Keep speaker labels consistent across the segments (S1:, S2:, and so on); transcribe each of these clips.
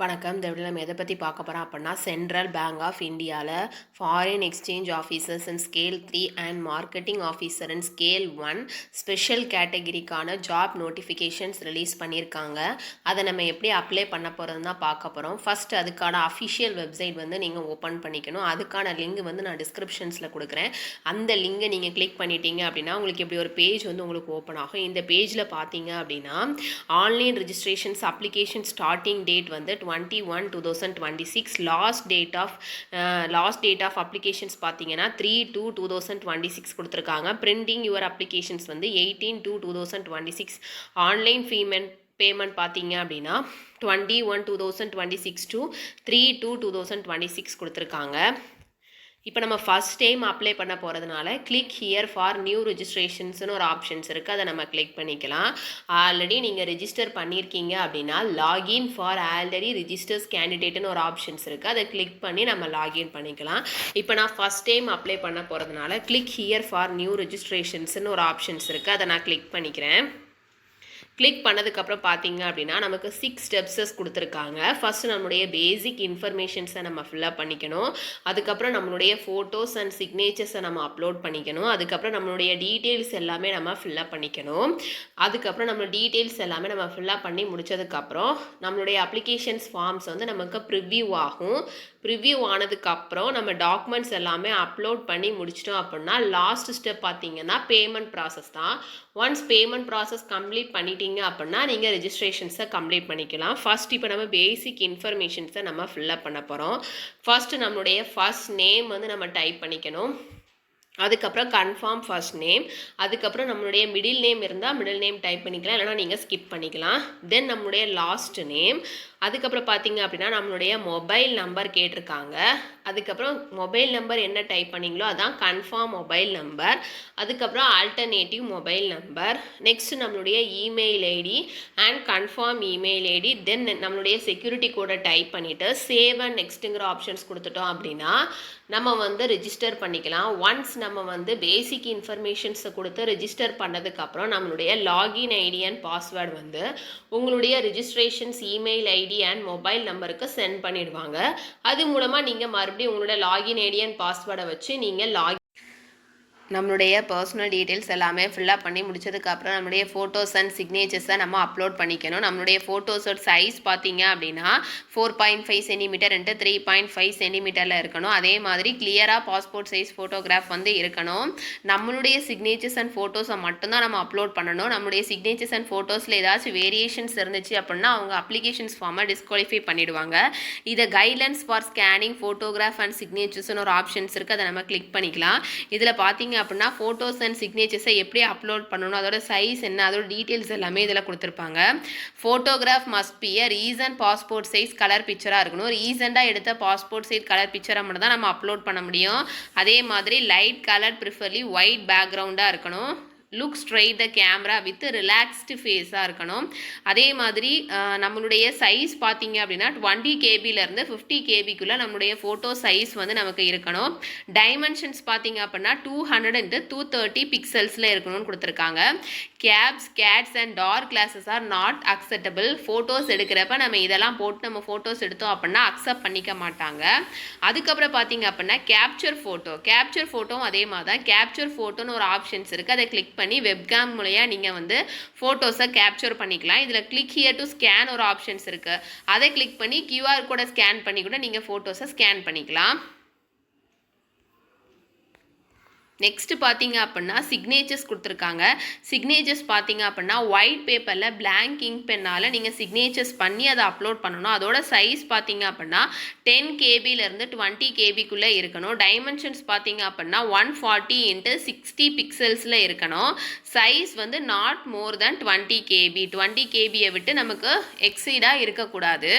S1: வணக்கம். இந்த விட நம்ம எதை பற்றி பார்க்க போகிறோம் அப்படின்னா சென்ட்ரல் பேங்க் ஆஃப் இந்தியாவில் foreign exchange officers and scale three and marketing officer and scale one special கேட்டகிரிக்கான job notifications release பண்ணியிருக்காங்க. அதை நம்ம எப்படி அப்ளை பண்ண போகிறதுன்னு தான் பார்க்க போகிறோம் ஃபஸ்ட் அதுக்கான அஃபிஷியல் வெப்சைட் வந்து நீங்கள் ஓப்பன் பண்ணிக்கணும். அதுக்கான லிங்க் வந்து நான் டிஸ்கிரிப்ஷன்ஸில் கொடுக்குறேன். அந்த லிங்கை நீங்கள் கிளிக் பண்ணிட்டீங்க அப்படின்னா உங்களுக்கு இப்படி ஒரு பேஜ் வந்து உங்களுக்கு ஓப்பன் ஆகும். இந்த பேஜில் பார்த்தீங்க அப்படின்னா online registrations application starting date வந்து twenty one two thousand twenty six last date of last date of applications பார்த்தீங்கன்னா three two two thousand twenty six கொடுத்துருக்காங்க. பிரிண்டிங் யுவர் அப்ளிகேஷன்ஸ் வந்து eighteen two two thousand twenty six online payment payment பார்த்தீங்க அப்படின்னா twenty one two thousand twenty six two three two two thousand twenty six கொடுத்துருக்காங்க. இப்போ நம்ம first time apply பண்ண போகிறதுனால click here for new ரிஜிஸ்ட்ரேஷன்ஸ்னு ஒரு ஆப்ஷன்ஸ் இருக்குது அதை நம்ம கிளிக் பண்ணிக்கலாம். ஆல்ரெடி நீங்கள் ரிஜிஸ்டர் பண்ணியிருக்கீங்க அப்படின்னா லாகின் ஃபார் ஆல்ரெடி ரிஜிஸ்டர்ஸ் கேண்டிடேட்னு ஒரு ஆப்ஷன்ஸ் இருக்குது அதை கிளிக் பண்ணி நம்ம லாகின் பண்ணிக்கலாம். இப்போ நான் ஃபஸ்ட் டைம் அப்ளை பண்ண போகிறதுனால கிளிக் ஹியர் ஃபார் நியூ ரிஜிஸ்ட்ரேஷன்ஸ்னு ஒரு ஆப்ஷன்ஸ் இருக்குது அதை நான் கிளிக் பண்ணிக்கிறேன். கிளிக் பண்ணதுக்கப்புறம் பார்த்தீங்க அப்படின்னா நமக்கு சிக்ஸ் ஸ்டெப்ஸஸ் கொடுத்துருக்காங்க. ஃபஸ்ட்டு நம்மளுடைய பேசிக் இன்ஃபர்மேஷன்ஸை நம்ம ஃபில்லப் பண்ணிக்கணும். அதுக்கப்புறம் நம்மளுடைய ஃபோட்டோஸ் அண்ட் சிக்னேச்சர்ஸை நம்ம அப்லோட் பண்ணிக்கணும். அதுக்கப்புறம் நம்மளுடைய டீட்டெயில்ஸ் எல்லாமே நம்ம ஃபில்லப் பண்ணிக்கணும். அதுக்கப்புறம் நம்ம டீட்டெயில்ஸ் எல்லாமே நம்ம ஃபில்லப் பண்ணி முடித்ததுக்கப்புறம் நம்மளுடைய அப்ளிகேஷன்ஸ் ஃபார்ம்ஸ் வந்து நமக்கு ப்ரிவ்யூ ஆகும். ப்ரிவ்யூ ஆனதுக்கப்புறம் நம்ம டாக்குமெண்ட்ஸ் எல்லாமே அப்லோட் பண்ணி முடிச்சிட்டோம் அப்படின்னா லாஸ்ட் ஸ்டெப் பார்த்தீங்கன்னா பேமெண்ட் ப்ராசஸ் தான். ஒன்ஸ் பேமெண்ட் ப்ராசஸ் கம்ப்ளீட் பண்ணிட்டீங்க அப்படின்னா நீங்கள் ரெஜிஸ்ட்ரேஷன்ஸை கம்ப்ளீட் பண்ணிக்கலாம். ஃபர்ஸ்ட் இப்போ நம்ம பேசிக் இன்ஃபர்மேஷன்ஸை நம்ம ஃபில்லப் பண்ண போகிறோம் ஃபஸ்ட்டு நம்மளுடைய ஃபஸ்ட் நேம் வந்து நம்ம டைப் பண்ணிக்கணும். அதுக்கப்புறம் கன்ஃபார்ம் ஃபர்ஸ்ட் நேம் அதுக்கப்புறம் நம்மளுடைய மிடில் நேம் இருந்தால் மிடில் நேம் டைப் பண்ணிக்கலாம். இல்லைனா நீங்கள் ஸ்கிப் பண்ணிக்கலாம். தென் நம்மளுடைய லாஸ்ட் நேம் அதுக்கப்புறம் பார்த்தீங்க அப்படின்னா நம்மளுடைய மொபைல் நம்பர் கேட்டிருக்காங்க. அதுக்கப்புறம் மொபைல் நம்பர் என்ன டைப் பண்ணீங்களோ அதான் கன்ஃபார்ம் மொபைல் நம்பர் அதுக்கப்புறம் ஆல்டர்னேட்டிவ் மொபைல் நம்பர் நெக்ஸ்ட் நம்மளுடைய email ID and confirm email ID then நம்மளுடைய செக்யூரிட்டி கோடை டைப் பண்ணிவிட்டு சேவ் அண்ட் நெக்ஸ்ட்டுங்கிற ஆப்ஷன்ஸ் கொடுத்துட்டோம் அப்படின்னா நம்ம வந்து ரிஜிஸ்டர் பண்ணிக்கலாம். ஒன்ஸ் நம்ம வந்து பேசிக் இன்ஃபர்மேஷன்ஸை கொடுத்து ரிஜிஸ்டர் பண்ணதுக்கப்புறம் நம்மளுடைய லாகின் ஐடி அண்ட் பாஸ்வேர்டு வந்து உங்களுடைய registrations email ID and mobile நம்பருக்கு சென்ட் பண்ணிடுவாங்க. அது மூலமாக நீங்கள் மறுபடியும் உங்களோட லாகின் ஐடி அண்ட் பாஸ்வேர்டை வச்சு நீங்கள் லாக் நம்மளுடைய பர்சனல் டீட்டெயில்ஸ் எல்லாமே ஃபில்லப் பண்ணி முடிச்சதுக்கப்புறம் நம்மளுடைய ஃபோட்டோஸ் அண்ட் சிக்னேச்சர்ஸை நம்ம அப்லோட் பண்ணிக்கணும். நம்மளுடைய ஃபோட்டோஸோட சைஸ் பார்த்தீங்க அப்படின்னா ஃபோர் பாயிண்ட் ஃபைவ் சென்டிமீட்டர் ரெண்டு த்ரீ பாயிண்ட் ஃபைவ் சென்டிமீட்டரில் இருக்கணும். அதே மாதிரி கிளியராக பாஸ்போர்ட் சைஸ் ஃபோட்டோகிராஃப் வந்து இருக்கணும். நம்மளுடைய சிக்னேச்சர்ஸ் அண்ட் ஃபோட்டோஸை மட்டும்தான் நம்ம அப்லோட் பண்ணணும். நம்மளுடைய சிக்னேச்சர்ஸ் அண்ட் ஃபோட்டோஸில் ஏதாச்சும் வேரியேஷன்ஸ் இருந்துச்சு அப்படின்னா அவங்க அப்ளிகேஷன்ஸ் ஃபார்மை டிஸ்குவாலிஃபை பண்ணிடுவாங்க. இதை guidelines for scanning photograph and சிக்னேச்சர்ஸ்னு ஒரு ஆப்ஷன்ஸ் இருக்குது அதை நம்ம கிளிக் பண்ணிக்கலாம். இதில் பார்த்தீங்க அப்படின்னா ஃபோட்டோஸ் அண்ட் சிக்னேச்சர்ஸை எப்படி அப்லோட் பண்ணணும் அதோட சைஸ் என்ன அதோட டீட்டெயில்ஸ் எல்லாமே இதில் கொடுத்துருப்பாங்க. Photograph must be a recent passport size colour பிக்சராக இருக்கணும். ரீசெண்டாக எடுத்த பாஸ்போர்ட் சைஸ் கலர் பிக்சரை மட்டும் தான் நம்ம அப்லோட் பண்ண முடியும். அதே மாதிரி லைட் கலர் ப்ரிஃபர்லி ஒயிட் பேக்ரவுண்டாக இருக்கணும். Look straight the camera with relaxed ஃபேஸாக இருக்கணும். அதே மாதிரி நம்மளுடைய சைஸ் பார்த்தீங்க அப்படின்னா டுவெண்ட்டி கேபிலேருந்து ஃபிஃப்டி கேபிக்குள்ளே நம்மளுடைய ஃபோட்டோ சைஸ் வந்து நமக்கு இருக்கணும். டைமென்ஷன்ஸ் பார்த்தீங்க அப்படின்னா two hundred into two thirty பிக்சல்ஸில் இருக்கணும்னு கொடுத்துருக்காங்க. Caps hats and dark glasses are not acceptable photos எடுக்கிறப்ப நம்ம இதெல்லாம் போட்டு நம்ம ஃபோட்டோஸ் எடுத்தோம் அப்படின்னா அக்செப்ட் பண்ணிக்க மாட்டாங்க. அதுக்கப்புறம் பார்த்தீங்க அப்படின்னா கேப்சர் ஃபோட்டோ கேப்சர் ஃபோட்டோவும் அதே மாதிரி தான் கேப்சர் ஃபோட்டோன்னு ஒரு ஆப்ஷன்ஸ் இருக்குது அதை கிளிக் பண்ணி பண்ணி வெப்கேம் மூலையாக நீங்கள் வந்து ஃபோட்டோஸை கேப்சர் பண்ணிக்கலாம். இதில் கிளிக் ஹியர் டு ஸ்கேன் ஒரு ஆப்ஷன்ஸ் இருக்குது அதை கிளிக் பண்ணி கியூஆர் கோடை ஸ்கேன் பண்ணி கூட நீங்கள் ஃபோட்டோஸை ஸ்கேன் பண்ணிக்கலாம். நெக்ஸ்ட் பார்த்தீங்க அப்படின்னா சிக்னேச்சர்ஸ் கொடுத்துருக்காங்க. சிக்னேச்சர்ஸ் பார்த்தீங்க அப்படின்னா ஒயிட் பேப்பரில் பிளாங்க் இங்க் பென்னால் நீங்கள் சிக்னேச்சர்ஸ் பண்ணி அதை அப்லோட் பண்ணணும். அதோட சைஸ் பார்த்தீங்க அப்படின்னா டென் கேபிலேருந்து டுவெண்ட்டி கேபிக்குள்ளே இருக்கணும். டைமென்ஷன்ஸ் பார்த்தீங்க அப்படின்னா ஒன் ஃபார்ட்டி இன்ட்டு சிக்ஸ்டி பிக்சல்ஸில் இருக்கணும். சைஸ் வந்து not more than twenty KB twenty கேபியை விட்டு நமக்கு எக்ஸீடாக இருக்கக்கூடாது.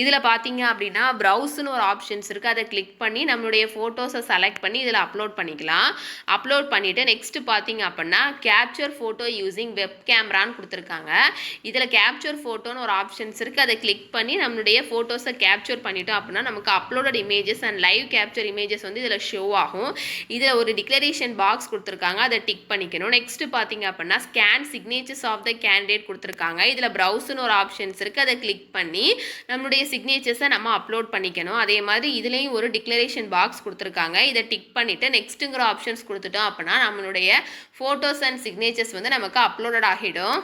S1: இதில் பார்த்தீங்க அப்படின்னா ப்ரௌஸ்னு ஒரு ஆப்ஷன்ஸ் இருக்குது அதை கிளிக் பண்ணி நம்மளுடைய ஃபோட்டோஸை செலக்ட் பண்ணி இதில் அப்லோட் பண்ணிக்கலாம். அப்லோட் பண்ணிவிட்டு நெக்ஸ்ட்டு பார்த்தீங்க அப்படின்னா கேப்சர் ஃபோட்டோ யூஸிங் வெப் கேமரான்னு கொடுத்துருக்காங்க. இதில் கேப்சர் ஃபோட்டோன்னு ஒரு ஆப்ஷன்ஸ் இருக்குது அதை கிளிக் பண்ணி நம்மளுடைய ஃபோட்டோஸை கேப்சர் பண்ணிட்டோம் அப்படின்னா நமக்கு uploaded images and live capture images வந்து இதில் ஷோ ஆகும். இதில் ஒரு டிக்ளரேஷன் பாக்ஸ் கொடுத்துருக்காங்க. அதை டிக் பண்ணிக்கணும். நெக்ஸ்ட்டு பார்த்தீங்க அப்படின்னா scan signatures of the candidate கொடுத்துருக்காங்க. இதில் ப்ரௌஸ்னு ஒரு ஆப்ஷன்ஸ் இருக்குது அதை கிளிக் பண்ணி நம்மளுடைய சிக்னேச்சர்ஸை நம்ம அப்லோட் பண்ணிக்கணும். அதே மாதிரி இதுலேயும் ஒரு டிக்ளரேஷன் பாக்ஸ் கொடுத்துருக்காங்க. இதை டிக் பண்ணிவிட்டு நெக்ஸ்ட்டுங்கிற ஆப்ஷன்ஸ் கொடுத்துட்டோம் அப்படின்னா நம்மளுடைய ஃபோட்டோஸ் அண்ட் சிக்னேச்சர்ஸ் வந்து நமக்கு அப்லோடட் ஆகிடும்.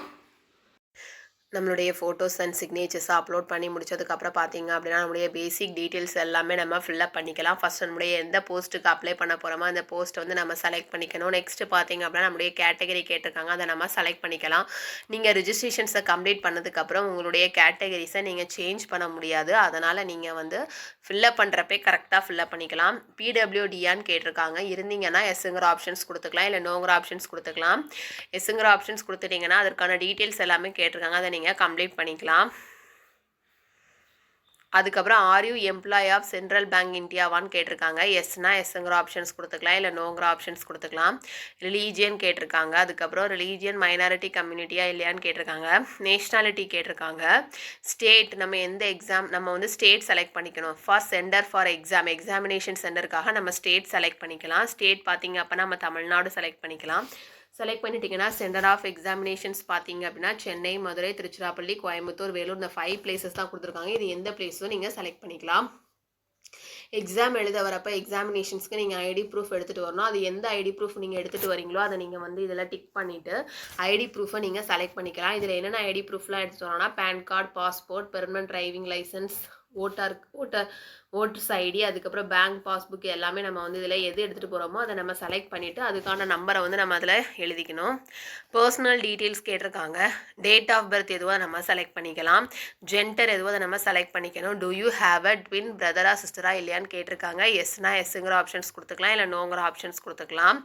S1: நம்மளுடைய ஃபோட்டோஸ் அண்ட் சிக்னேச்சர்ஸை அப்லோட் பண்ணி முடிச்சதுக்கப்புறம் பார்த்தீங்க அப்படின்னா நம்மளுடைய பேசிக் டீட்டெயில்ஸ் எல்லாமே நம்ம ஃபில்லப் பண்ணிக்கலாம். ஃபஸ்ட் நம்மளுடைய எந்த போஸ்ட்டுக்கு அப்ளை பண்ண போகிறோமோ அந்த போஸ்ட்டை வந்து நம்ம செலக்ட் பண்ணிக்கணும். நெக்ஸ்ட் பார்த்தீங்க அப்படின்னா நம்மளுடைய கேட்டகரி கேட்டிருக்காங்க அதை நம்ம செலக்ட் பண்ணிக்கலாம். நீங்கள் ரிஜிஸ்ட்ரேஷன்ஸை கம்ப்ளீட் பண்ணதுக்கப்புறம் உங்களுடைய கேட்டகரிஸை நீங்கள் சேஞ்ச் பண்ண முடியாது. அதனால் நீங்கள் வந்து ஃபில்லப் பண்ணுறப்பே கரெக்டாக ஃபில்லப் பண்ணிக்கலாம். பிடபிள்யூடியான்னு கேட்டிருக்காங்க. இருந்தீங்கன்னா எஸ்ங்கிற ஆப்ஷன்ஸ் கொடுத்துக்கலாம். இல்லை நோங்கிற ஆப்ஷன்ஸ் கொடுத்துக்கலாம். எஸ்ங்கிற ஆப்ஷன்ஸ் கொடுத்துட்டிங்கன்னா அதற்கான டீட்டெயில்ஸ் எல்லாமே கேட்டிருக்காங்க. அதை நீங்கள் கம்ப்ளீட் பண்ணிக்கலாம். அதுக்கப்புறம் are you employ of central bank இந்தியாவான்னு கேட்டிருக்காங்க. எஸ்னா எஸ்ங்கிற ஆப்ஷன்ஸ் கொடுத்துக்கலாம். இல்லை நோங்கிற ஆப்ஷன்ஸ் கொடுத்துக்கலாம். ரிலீஜியன் கேட்டிருக்காங்க. அதுக்கப்புறம் ரிலீஜியன் மைனாரிட்டி கம்யூனிட்டியா இல்லையான்னு கேட்டிருக்காங்க. நேஷ்னாலிட்டி கேட்டிருக்காங்க. ஸ்டேட் நம்ம எந்த எக்ஸாம் நம்ம வந்து ஸ்டேட் செலக்ட் பண்ணிக்கணும். For centre for exam examination சென்டருக்காக நம்ம ஸ்டேட் செலக்ட் பண்ணிக்கலாம். ஸ்டேட் பார்த்தீங்க அப்போ நம்ம தமிழ்நாடு செலக்ட் பண்ணிக்கலாம். செலக்ட் பண்ணிட்டீங்கன்னா சென்டர் ஆஃப் எக்ஸாமினேஷன்ஸ் பார்த்தீங்க அப்படின்னா சென்னை மதுரை திருச்சிராப்பள்ளி கோயம்புத்தூர் வேலூர் இந்த ஃபைவ் பிளேசஸ் தான் கொடுத்துருக்காங்க. இது எந்த பிளேஸும் நீங்கள் செலக்ட் பண்ணிக்கலாம். எக்ஸாம் எழுத வரப்போ எக்ஸாமினேஷன்ஸ்க்கு நீங்கள் ஐடி ப்ரூஃப் எடுத்துகிட்டு வரணும். அது எந்த ஐடி ப்ரூஃப் நீங்கள் எடுத்துகிட்டு வரீங்களோ அதை நீங்கள் வந்து இதில் டிக் பண்ணிவிட்டு ஐடி ப்ரூஃபை நீங்கள் செலக்ட் பண்ணிக்கலாம். இதில் என்னென்ன ஐடி ப்ரூஃப்லாம் எடுத்துகிட்டு வரணும்னா PAN card passport permanent driving licence voter voter voters ID அதுக்கப்புறம் பேங்க் பாஸ்புக் எல்லாமே நம்ம வந்து இதில் எது எடுத்துகிட்டு போகிறோமோ அதை நம்ம செலக்ட் பண்ணிவிட்டு அதுக்கான நம்பரை வந்து நம்ம அதில் எழுதிக்கணும். பர்சனல் டீட்டெயில்ஸ் கேட்டிருக்காங்க. டேட் ஆஃப் பர்த் எதுவாக நம்ம செலக்ட் பண்ணிக்கலாம். ஜென்டர் எதுவோ அதை நம்ம செலக்ட் பண்ணிக்கணும். Do you have a twin பிரதரா சிஸ்டரா இல்லையான்னு கேட்டிருக்காங்க. எஸ்னா எஸ்ங்கிற ஆப்ஷன்ஸ் கொடுத்துக்கலாம். இல்லை நோங்கிற ஆப்ஷன்ஸ் கொடுத்துக்கலாம்.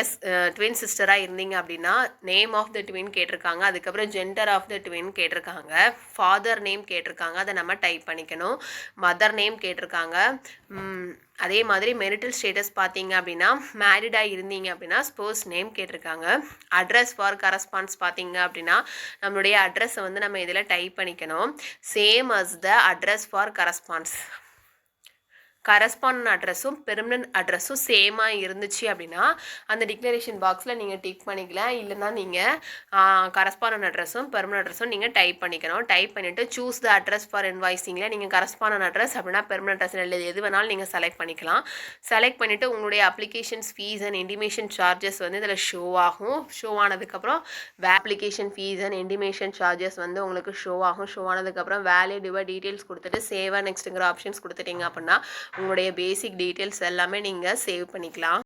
S1: எஸ் ட்வின் சிஸ்டராக இருந்தீங்க அப்படின்னா நேம் ஆஃப் த ட்வின் கேட்டிருக்காங்க. அதுக்கப்புறம் ஜெண்டர் ஆஃப் த ட்வின் கேட்டிருக்காங்க. ஃபாதர் நேம் கேட்டிருக்காங்க. அதை நம்ம டைப் பண்ணிக்கணும். மதர் நேம் கேட்டிருக்காங்க. அதே மாதிரி மெரிட்டல் ஸ்டேட்டஸ் பார்த்தீங்க அப்படின்னா மேரிடாக இருந்தீங்க அப்படின்னா ஸ்போர்ட்ஸ் நேம் கேட்டிருக்காங்க. அட்ரஸ் ஃபார் கரஸ்பான்ஸ் பார்த்தீங்க அப்படின்னா நம்மளுடைய அட்ரஸை வந்து நம்ம இதில் டைப் பண்ணிக்கணும். Same as the address for correspondence correspond அட்ரஸும் permanent அட்ரஸும் சேமாக இருந்துச்சு அப்படின்னா அந்த டிக்ளரேஷன் பாக்ஸில் நீங்கள் டிக் பண்ணிக்கலாம். இல்லைன்னா நீங்கள் கரஸ்பாண்ட் அட்ரஸும் பெர்மனன்ட் அட்ரஸும் நீங்கள் டைப் பண்ணிக்கணும் டைப் பண்ணிவிட்டு சூஸ் த அட்ரஸ் ஃபார் இன்வாய்ஸிங்கில் நீங்கள் கரஸ்பாண்ட் அட்ரஸ் அப்படின்னா பெர்மனன்ட் அட்ரஸ் இல்லை எது வேணாலும் நீங்கள் செலக்ட் பண்ணிக்கலாம். செலக்ட் பண்ணிவிட்டு உங்களுடைய applications fees and intimation charges வந்து இதில் ஷோ ஆகும். ஷோ ஆனதுக்கப்புறம் application fee and intimation charges வந்து உங்களுக்கு ஷோ ஆகும். ஷோ ஆனதுக்கப்புறம் வேலிடிவா டீட்டெயில்ஸ் கொடுத்துட்டு சேவா நெக்ஸ்ட்டுங்கிற ஆப்ஷன்ஸ் கொடுத்துட்டீங்க அப்படின்னா உங்களுடைய பேசிக் டீட்டெயில்ஸ் எல்லாமே நீங்கள் சேவ் பண்ணிக்கலாம்.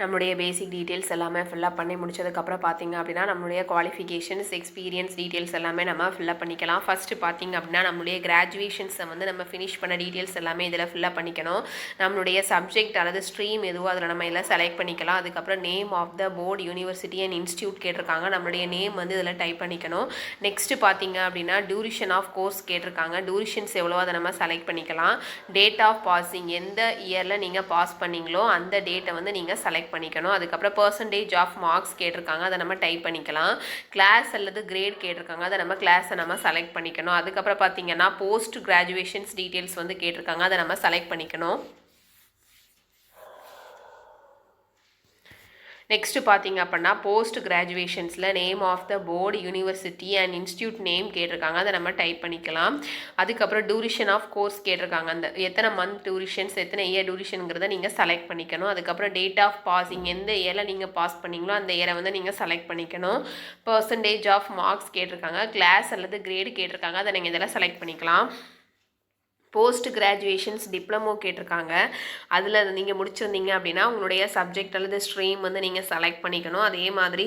S1: நம்மளுடைய பேசிக் டீட்டெயில்ஸ் எல்லாமே ஃபில்லப் பண்ணி முடிச்சதுக்கப்புறம் பார்த்தீங்க அப்படின்னா நம்மளுடைய குவாலிஃபிகேஷன்ஸ் எக்ஸ்பீரியன்ஸ் டீட்டெயில்ஸ் எல்லாமே நம்ம ஃபில்லப் பண்ணிக்கலாம். ஃபஸ்ட்டு பார்த்தீங்க அப்படின்னா நம்மளுடைய கிராஜுவேஷன்ஸை வந்து நம்ம ஃபினிஷ் பண்ண டீட்டெயில்ஸ் எல்லாமே இதில் ஃபில்லப் பண்ணிக்கணும். நம்மளுடைய சப்ஜெக்ட் அல்லது ஸ்ட்ரீம் எதுவோ அதில் நம்ம எல்லாம் செலக்ட் பண்ணிக்கலாம். அதுக்கப்புறம் name of the board university and institute கேட்டிருக்காங்க. நம்மளுடைய நேம் வந்து இதில் டைப் பண்ணிக்கணும். நெக்ஸ்ட்டு பார்த்தீங்க அப்படின்னா டியூரிஷன் ஆஃப் கோர்ஸ் கேட்டிருக்காங்க. டியூரிஷன்ஸ் எவ்வளோ அதை நம்ம செலக்ட் பண்ணிக்கலாம். டேட் ஆஃப் பாஸிங் எந்த இயரில் நீங்கள் பாஸ் பண்ணீங்களோ அந்த டேட்டை வந்து நீங்கள் செலக்ட் பண்ணிக்கணும். அதுக்கப்புறம் பர்சன்டேஜ் ஆஃப் மார்க்ஸ் கேட்டிருக்காங்க அதை நம்ம டைப் பண்ணிக்கலாம். கிளாஸ் அல்லது கிரேட் கேட்டிருக்காங்க அதை நம்ம கிளாஸை நம்ம செலக்ட் பண்ணிக்கணும். அதுக்கப்புறம் பார்த்தீங்கன்னா போஸ்ட் கிராஜுவேஷன்ஸ் டீட்டெயில்ஸ் வந்து கேட்டிருக்காங்க அதை நம்ம செலக்ட் பண்ணிக்கணும். நெக்ஸ்ட்டு பார்த்தீங்க அப்படின்னா post கிராஜுவேஷன்ஸில் name of the board university and institute name கேட்டிருக்காங்க. அதை நம்ம டைப் பண்ணிக்கலாம். அதுக்கப்புறம் டூரிஷன் ஆஃப் கோர்ஸ் கேட்டிருக்காங்க. அந்த எத்தனை மந்த் டூரிஷன்ஸ் எத்தனை இயர் டூரிஷனுங்கிறத நீங்கள் செலக்ட் பண்ணிக்கணும். அதுக்கப்புறம் டேட் ஆஃப் பாஸிங் எந்த இயரில் நீங்கள் பாஸ் பண்ணீங்களோ அந்த இயரை வந்து நீங்கள் செலக்ட் பண்ணிக்கணும். பர்சன்டேஜ் ஆஃப் மார்க்ஸ் கேட்டிருக்காங்க. கிளாஸ் அல்லது கிரேடு கேட்டிருக்காங்க. அதை நீங்கள் இதெல்லாம் செலக்ட் பண்ணிக்கலாம். போஸ்ட் கிராஜுவேஷன்ஸ் டிப்ளமோ கேட்டிருக்காங்க. அதில் நீங்கள் முடிச்சிருந்தீங்க அப்படின்னா உங்களுடைய சப்ஜெக்ட் அல்லது ஸ்ட்ரீம் வந்து நீங்கள் செலக்ட் பண்ணிக்கணும். அதே மாதிரி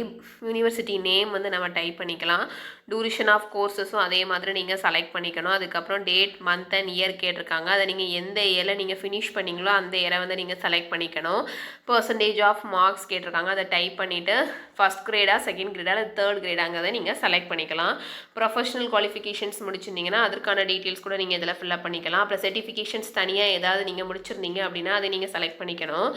S1: யூனிவர்சிட்டி நேம் வந்து நம்ம டைப் பண்ணிக்கலாம். டூரிஷன் ஆஃப் கோர்சஸும் அதே மாதிரி நீங்கள் செலக்ட் பண்ணிக்கணும். அதுக்கப்புறம் டேட் மந்த் அண்ட் இயர் கேட்டிருக்காங்க. அதை நீங்கள் எந்த இயரில் நீங்கள் ஃபினிஷ் பண்ணீங்களோ அந்த இயரை வந்து நீங்கள் செலக்ட் பண்ணிக்கணும். பர்சன்டேஜ் ஆஃப் மார்க்ஸ் கேட்டிருக்காங்க. அதை டைப் பண்ணிவிட்டு ஃபஸ்ட் கிரேடா செகண்ட் கிரேடா இல்லை தேர்ட் கிரேடாங்கிறத நீங்கள் செலக்ட் பண்ணிக்கலாம். ப்ரொஃபஷனல் குவாலிஃபிகேஷன்ஸ் முடிச்சிருந்தீங்கன்னா அதற்கான டீட்டெயில்ஸ் கூட நீங்கள் இதில் ஃபில்அப் பண்ணிக்கலாம். அப்புறம் சர்டிஃபிகேஷன்ஸ் தனியாக ஏதாவது நீங்கள் முடிச்சிருந்தீங்க அப்படின்னா அதை நீங்கள் செலக்ட் பண்ணிக்கணும்.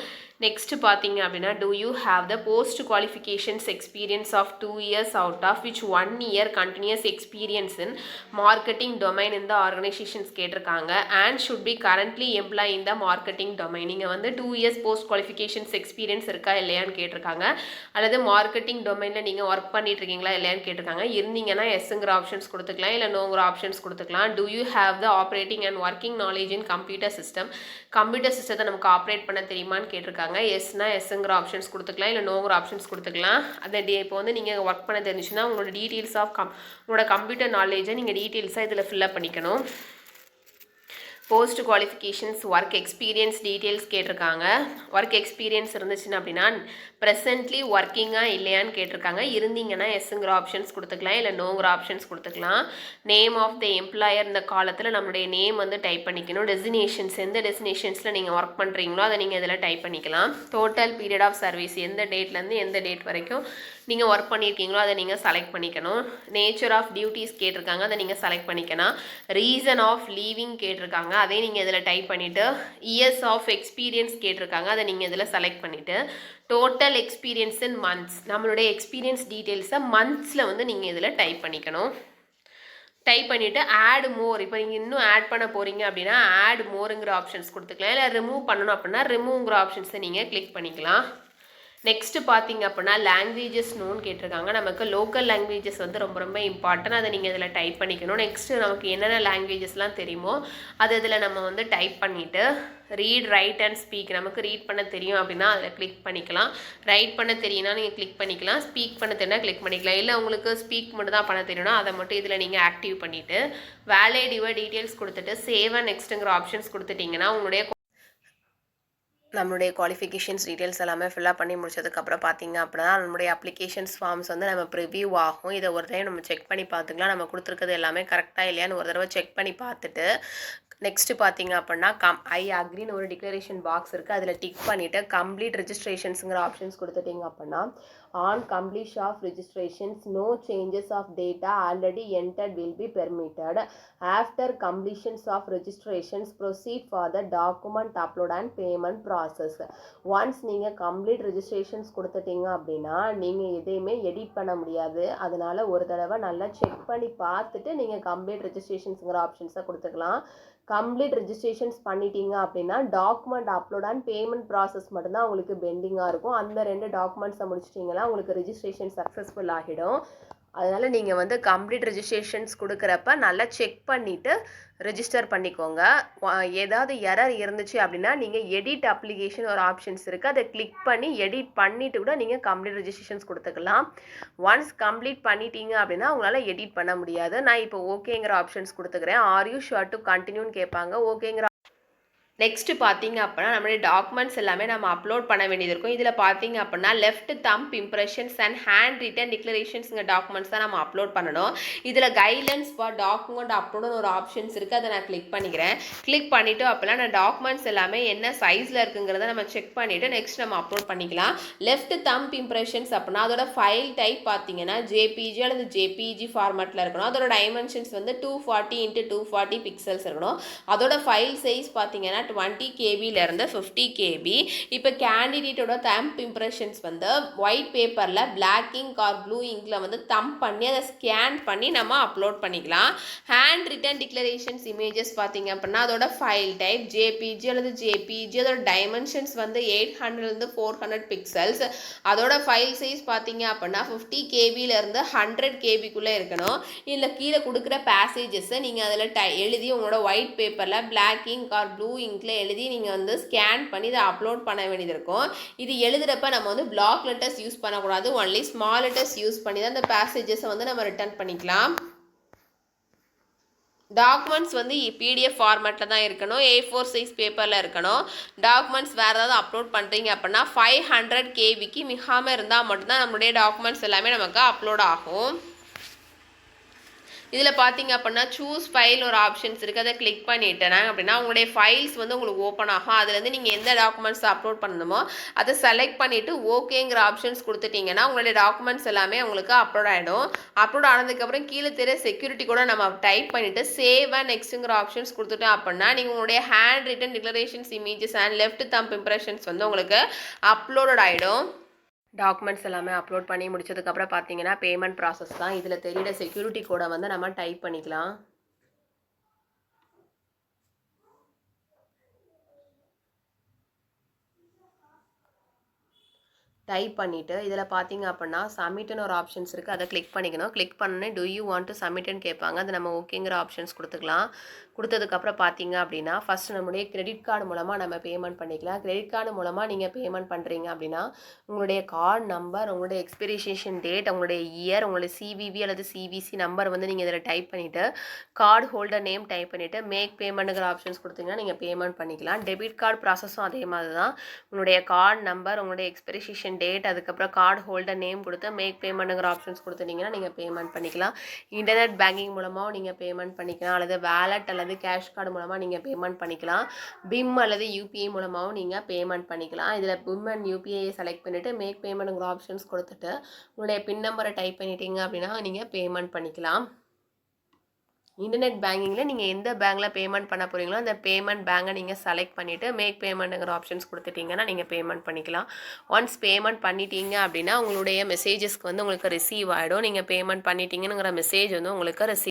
S1: நெக்ஸ்ட் பார்த்தீங்க அப்படின்னா do you have the post qualifications experience of two years out of which one year continuous experience in marketing domain இந்த ஆர்கனைசேஷன்ஸ் கேட்டிருக்காங்க. And should be currently employ in the marketing domain நீங்கள் வந்து two years post qualifications experience இருக்கா இல்லையான்னு கேட்டிருக்காங்க. அல்லது marketing டொமைனில் நீங்கள் ஒர்க் பண்ணிட்டு இருக்கீங்களா இல்லையான்னு கேட்டிருக்காங்க. இருந்தீங்கன்னா எஸ்ங்கிற ஆப்ஷன்ஸ் கொடுத்துக்கலாம் இல்லை நோங்கிற ஆப்ஷன்ஸ் கொடுத்துக்கலாம். Do you have the operating and working knowledge in computer system computer சிஸ்டத்தை நமக்கு ஆப்ரேட் பண்ண தெரியுமான்னு கேட்டிருக்காங்க. எஸ்னா எஸ்ங்கிற ஆப்ஷன்ஸ் கொடுத்துக்கலாம் இல்லை நோங்கிற ஆப்ஷன்ஸ் கொடுத்துக்கலாம். அதை இப்போ வந்து நீங்கள் ஒர்க் பண்ண தெரிஞ்சுன்னா உங்களோட டீட்டெயில்ஸ் ஆஃப் கம் உங்களோட கம்ப்யூட்டர் நாலேஜை நீங்கள் டீட்டெயில்ஸாக இதில் ஃபில்அப் பண்ணிக்கணும். Post qualifications work experience details கேட்டிருக்காங்க. ஒர்க் எக்ஸ்பீரியன்ஸ் இருந்துச்சுன்னா அப்படின்னா ப்ரெசென்ட்லி ஒர்க்கிங்காக இல்லையான்னு கேட்டிருக்காங்க. இருந்தீங்கன்னா எஸ்ஸுங்கிற ஆப்ஷன்ஸ் கொடுத்துக்கலாம் இல்லை நோங்கிற ஆப்ஷன்ஸ் கொடுத்துக்கலாம். நேம் ஆஃப் த எம்ப்ளாயர் இந்த காலத்தில் நம்மளுடைய நேம் வந்து டைப் பண்ணிக்கணும். டெசினேஷன்ஸ் எந்த டெசினேஷன்ஸில் நீங்கள் ஒர்க் பண்ணுறீங்களோ அதை நீங்கள் இதில் டைப் பண்ணிக்கலாம். டோட்டல் பீரியட் ஆஃப் சர்வீஸ் எந்த டேட்லேருந்து எந்த டேட் வரைக்கும் நீங்கள் ஒர்க் பண்ணியிருக்கீங்களோ அதை நீங்கள் செலக்ட் பண்ணிக்கணும். நேச்சர் ஆஃப் டியூட்டிஸ் கேட்டிருக்காங்க அதை நீங்கள் செலக்ட் பண்ணிக்கணும் ரீசன் ஆஃப் லீவிங் கேட்டிருக்காங்க அதை நீங்கள் இதில் டைப் பண்ணிவிட்டு இயர்ஸ் ஆஃப் எக்ஸ்பீரியன்ஸ் கேட்டிருக்காங்க அதை நீங்கள் இதில் செலக்ட் பண்ணிவிட்டு டோட்டல் எக்ஸ்பீரியன்ஸ் இன் மந்த்ஸ் நம்மளுடைய எக்ஸ்பீரியன்ஸ் டீட்டெயில்ஸை மந்த்ஸில் வந்து நீங்கள் இதில் டைப் பண்ணிக்கணும். டைப் பண்ணிவிட்டு ஆட் மோர் இப்போ நீங்கள் இன்னும் ஆட் பண்ண போகிறீங்க அப்படின்னா ஆட் மோருங்கிற ஆப்ஷன்ஸ் கொடுத்துக்கலாம். இல்லை ரிமூவ் பண்ணணும் அப்படின்னா ரிமூவ்ங்கிற ஆப்ஷன்ஸை நீங்கள் கிளிக் பண்ணிக்கலாம். நெக்ஸ்ட்டு பார்த்தீங்க அப்படின்னா லாங்குவேஜஸ் நோன் கேட்டிருக்காங்க. நமக்கு லோக்கல் லாங்குவேஜஸ் வந்து ரொம்ப ரொம்ப இம்பார்ட்டன்ட் அதை நீங்கள் இதில் டைப் பண்ணிக்கணும். நெக்ஸ்ட்டு நமக்கு என்னென்ன லாங்குவேஜஸ்லாம் தெரியுமோ அது இதில் நம்ம வந்து டைப் பண்ணிவிட்டு ரீட் ரைட் அண்ட் ஸ்பீக் நமக்கு ரீட் பண்ண தெரியும் அப்படின்னா அதில் கிளிக் பண்ணிக்கலாம். ரைட் பண்ண தெரியும்னா நீங்கள் கிளிக் பண்ணிக்கலாம். ஸ்பீக் பண்ண தெரியும்னா கிளிக் பண்ணிக்கலாம். இல்லை உங்களுக்கு ஸ்பீக் மட்டும் தான் பண்ண தெரியும்னா அதை மட்டும் இதில் நீங்கள் ஆக்டிவ் பண்ணிவிட்டு வேலிட் யுவர் டீட்டெயில்ஸ் கொடுத்துட்டு சேவ் அண்ட் நெக்ஸ்ட்டுங்கிற ஆப்ஷன்ஸ் கொடுத்துட்டிங்கன்னா உங்களுடைய நம்மளுடைய குவாலிஃபிகேஷன்ஸ் டீட்டெயில்ஸ் எல்லாமே ஃபில்லப் பண்ணி முடிச்சதுக்கப்புறம் பார்த்தீங்க அப்படின்னா நம்மளுடைய அப்ளிகேஷன்ஸ் ஃபார்ம்ஸ் வந்து நம்ம ப்ரிவியூ ஆகும். இதை ஒரு டைம் நம்ம செக் பண்ணி பார்த்துக்கலாம். நம்ம கொடுத்துருக்கிறது எல்லாமே கரெக்டாக இல்லையான்னு ஒரு தடவை செக் பண்ணி பார்த்துட்டு நெக்ஸ்ட்டு பார்த்தீங்க அப்படின்னா கம் ஐ அக்ரின்னு ஒரு டிக்ளரேஷன் பாக்ஸ் இருக்குது அதில் டிக் பண்ணிவிட்டு கம்ப்ளீட் ரிஜிஸ்ட்ரேஷன்ஸுங்கிற ஆப்ஷன்ஸ் கொடுத்துட்டீங்க அப்படின்னா on completion of registrations no changes of data already entered will be permitted after completions of registrations proceed for the document upload and payment process once நீங்கள் complete registrations கொடுத்துட்டீங்க அப்படின்னா நீங்கள் எதையுமே edit பண்ண முடியாது. அதனால் ஒரு தடவை நல்லா செக் பண்ணி பார்த்துட்டு நீங்கள் கம்ப்ளீட் ரிஜிஸ்ட்ரேஷன்ஸுங்கிற ஆப்ஷன்ஸை கொடுத்துக்கலாம். கம்ப்ளீட் ரிஜிஸ்ட்ரேஷன்ஸ் பண்ணிட்டீங்க அப்படின்னா document upload and payment process மட்டும்தான் உங்களுக்கு பெண்டிங்காக இருக்கும். அந்த ரெண்டு டாக்குமெண்ட்ஸை முடிச்சிட்டிங்கன்னா உங்களுக்கு ரெஜிஸ்ட்ரேஷன் சக்ஸஸ்ஃபுல் ஆகிடும். அதனால் நீங்கள் வந்து கம்ப்ளீட் ரெஜிஸ்ட்ரேஷன்ஸ் கொடுக்குறப்ப நல்லா செக் பண்ணிவிட்டு ரெஜிஸ்டர் பண்ணிக்கோங்க. ஏதாவது எரர் இருந்துச்சு அப்படின்னா நீங்கள் எடிட் அப்ளிகேஷன் ஒரு ஆப்ஷன்ஸ் இருக்குது அதை கிளிக் பண்ணி எடிட் பண்ணிவிட்டு கூட நீங்கள் கம்ப்ளீட் ரெஜிஸ்ட்ரேஷன்ஸ் கொடுத்துக்கலாம். ஒன்ஸ் கம்ப்ளீட் பண்ணிட்டீங்க அப்படின்னா உங்களால் எடிட் பண்ண முடியாது. நான் இப்போ ஓகேங்கிற ஆப்ஷன்ஸ் கொடுத்துக்கிறேன். ஆர் யூ ஷுவர் டு கண்டினியூன்னு கேட்பாங்க. ஓகேங்கிற நெக்ஸ்ட்டு பார்த்தீங்க அப்படின்னா நம்மளுடைய டாக்குமெண்ட்ஸ் எல்லாமே நம்ம அப்லோட் பண்ண வேண்டியது இருக்கும். இதில் பார்த்தீங்க அப்படின்னா left thumb impressions and hand written டிக்ளரேஷன்ஸுங்க documents தான் நம்ம அப்லோட் பண்ணணும். இதில் கைட்லைன்ஸ் ஃபார் டாக்குமெண்ட் அப்லோடுன்னு ஒரு ஆப்ஷன்ஸ் இருக்குது அதை நான் கிளிக் பண்ணிக்கிறேன். கிளிக் பண்ணிவிட்டு அப்படின்னா நான் டாக்குமெண்ட்ஸ் எல்லாமே என்ன சைஸில் இருக்குங்கிறத நம்ம செக் பண்ணிவிட்டு நெக்ஸ்ட் நம்ம அப்லோட் பண்ணிக்கலாம். லெஃப்ட் தம்ப் இம்ப்ரெஷன்ஸ் அப்படின்னா அதோட ஃபைல் டைப் பார்த்தீங்கன்னா ஜேபிஜி அல்லது ஜேபிஜி ஃபார்மேட்டில் இருக்கணும். அதோட டைமென்ஷன்ஸ் வந்து two forty into two forty pixels இருக்கணும். அதோட ஃபைல் சைஸ் பார்த்தீங்கன்னா டுவெண்ட்டி கேபியிலேருந்து ஃபிஃப்டி கேபி இப்போ கேண்டிடேட்டோட தம்ப் இம்ப்ரெஷன்ஸ் வந்து ஒயிட் பேப்பரில் பிளாக் இங்க் ஆர் ப்ளூ இங்கில் வந்து தம்ப் பண்ணி அதை ஸ்கேன் பண்ணி நம்ம அப்லோட் பண்ணிக்கலாம். ஹேண்ட் ரிட்டன் டிக்ளரேஷன்ஸ் இமேஜஸ் பார்த்தீங்க அப்படின்னா அதோட ஃபைல் டைப் ஜேபிஜி அல்லது ஜேபிஜி அதோட டைமென்ஷன்ஸ் வந்து எயிட் ஹண்ட்ரட்லேருந்து ஃபோர் ஹண்ட்ரட் பிக்சல்ஸ் அதோட ஃபைல் சைஸ் பார்த்தீங்க அப்படின்னா ஃபிஃப்டி கேபியிலேருந்து ஹண்ட்ரட் கேபிக்குள்ளே இருக்கணும். இதில் கீழே கொடுக்குற பேசேஜஸை நீங்கள் அதில் டை எழுதி உங்களோட ஒயிட் பேப்பரில் பிளாக் இங்க் ஆர் ப்ளூ இங்கில் எழுதி நீங்கள் வந்து ஸ்கேன் பண்ணி இதை அப்லோட் பண்ண வேண்டியது இருக்கும். இது எழுதுகிறப்ப நம்ம வந்து பிளாக் லெட்டர்ஸ் யூஸ் பண்ணக்கூடாது. ஒன்லி ஸ்மால் லெட்டர்ஸ் யூஸ் பண்ணி தான் அந்த பேசேஜஸை வந்து நம்ம ரிட்டர்ன் பண்ணிக்கலாம். டாக்குமெண்ட்ஸ் வந்து பிடிஎஃப் ஃபார்மேட்டில் தான் இருக்கணும். ஏ ஃபோர் சைஸ் பேப்பரில் இருக்கணும். டாக்குமெண்ட்ஸ் வேறு ஏதாவது அப்லோட் பண்ணுறீங்க அப்படின்னா ஃபைவ் ஹண்ட்ரட் கேவிக்கு மிகாமல் இருந்தால் மட்டும்தான் நம்மளுடைய டாக்குமெண்ட்ஸ் எல்லாமே நமக்கு அப்லோட் ஆகும். இதில் பார்த்தீங்க அப்படின்னா சூஸ் ஃபைல் ஒரு ஆப்ஷன்ஸ் இருக்குது அதை கிளிக் பண்ணிட்டேன் அப்படின்னா உங்களுடைய ஃபைல்ஸ் வந்து உங்களுக்கு ஓப்பன் ஆகும். அதுலேருந்து நீங்கள் எந்த டாக்குமெண்ட்ஸ் அப்லோட் பண்ணணுமோ அதை செலக்ட் பண்ணிவிட்டு ஓகேங்கிற ஆப்ஷன்ஸ் கொடுத்துட்டிங்கன்னா உங்களுடைய டாக்குமெண்ட்ஸ் எல்லாமே உங்களுக்கு அப்லோட் ஆகிடும் அப்லோட் ஆனதுக்கப்புறம் கீழே தெரிய செக்யூரிட்டி கூட நம்ம டைப் பண்ணிவிட்டு சேவ் அண்ட் நெக்ஸ்ட்டுங்கிற ஆப்ஷன்ஸ் கொடுத்துட்டோம் அப்படின்னா நீங்கள் உங்களுடைய hand written declarations images and left thumb impressions வந்து உங்களுக்கு அப்லோடட் ஆகிடும் டாக்குமெண்ட்ஸ் எல்லாமே அப்லோட் பண்ணி முடிச்சதுக்கப்புறம் பார்த்தீங்கன்னா பேமெண்ட் ப்ராசஸ் தான் இதில் தெரியிற செக்யூரிட்டி கோடை வந்து நம்ம டைப் பண்ணிக்கலாம். டைப் பண்ணிவிட்டு இதில் பார்த்தீங்க அப்படின்னா சப்மிட்னு ஒரு ஆப்ஷன்ஸ் இருக்குது அதை கிளிக் பண்ணிக்கணும். கிளிக் பண்ணோன்னே டூ யூ வாண்ட் டு சப்மிட்னு கேட்பாங்க அது நம்ம ஓகேங்கிற ஆப்ஷன்ஸ் கொடுத்துக்கலாம். கொடுத்ததுக்கப்புறம் பார்த்தீங்க அப்படின்னா ஃபஸ்ட் நம்மளுடைய கிரெடிட் கார்டு மூலமாக நம்ம பேமெண்ட் பண்ணிக்கலாம். கிரெடிட் கார்டு மூலமாக நீங்கள் பேமெண்ட் பண்ணுறீங்க அப்படின்னா உங்களுடைய கார்டு நம்பர் உங்களுடைய எக்ஸ்பிரிஷேஷன் டேட் உங்களுடைய இயர் உங்களுடைய சிவிவி அல்லது சிவிசி நம்பர் வந்து நீங்கள் இதில் டைப் பண்ணிவிட்டு கார்டு ஹோல்டர் நேம் டைப் பண்ணிவிட்டு மேக் பேமெண்ட்டுங்கிற ஆப்ஷன்ஸ் கொடுத்தீங்கன்னா நீங்கள் பேமெண்ட் பண்ணிக்கலாம். டெபிட் கார்டு ப்ராசஸும் அதே மாதிரி தான். உங்களுடைய கார்டு நம்பர் உங்களுடைய எக்ஸ்பிரிஷேஷன் டேட் அதுக்கப்புறம் கார்டு ஹோல்டர் நேம் கொடுத்து மேக் பேமெண்ட்டுங்கிற ஆப்ஷன்ஸ் கொடுத்துட்டிங்கன்னா நீங்கள் பேமெண்ட் பண்ணிக்கலாம். இன்டர்நெட் பேங்கிங் மூலமாகவும் நீங்கள் பேமெண்ட் பண்ணிக்கலாம். அல்லது வேலட் அல்லது கேஷ் கார்டு மூலமாக நீங்கள் பேமெண்ட் பண்ணிக்கலாம். பிம் அல்லது யூபிஐ மூலமாகவும் நீங்கள் பேமெண்ட் பண்ணிக்கலாம். இதில் பிம் அண்ட் யூபிஐயை செலக்ட் பண்ணிவிட்டு மேக் பேமெண்ட்டுங்கிற ஆப்ஷன்ஸ் கொடுத்துட்டு உங்களுடைய பின் நம்பரை டைப் பண்ணிட்டீங்க அப்படின்னா நீங்கள் பேமெண்ட் பண்ணிக்கலாம். இன்டர்நெட் பேங்கிங்கில் நீங்கள் எந்த பேங்க்கில் பேமெண்ட் பண்ண போகிறீங்களோ அந்த பேமெண்ட் பேங்கை நீங்கள் செலக்ட் பண்ணிவிட்டு மேக் பேமெண்ட்டுங்கிற ஆப்ஷன்ஸ் கொடுத்துட்டிங்கன்னா நீங்கள் பேமெண்ட் பண்ணிக்கலாம். ஒன்ஸ் பேமெண்ட் பண்ணிட்டீங்க அப்படின்னா உங்களுடைய மெசேஜஸ்க்கு வந்து உங்களுக்கு ரிசீவ் ஆகிடும் நீங்கள் பேமெண்ட் பண்ணிட்டீங்கங்கிற மெசேஜ் வந்து உங்களுக்கு ரிசீவ்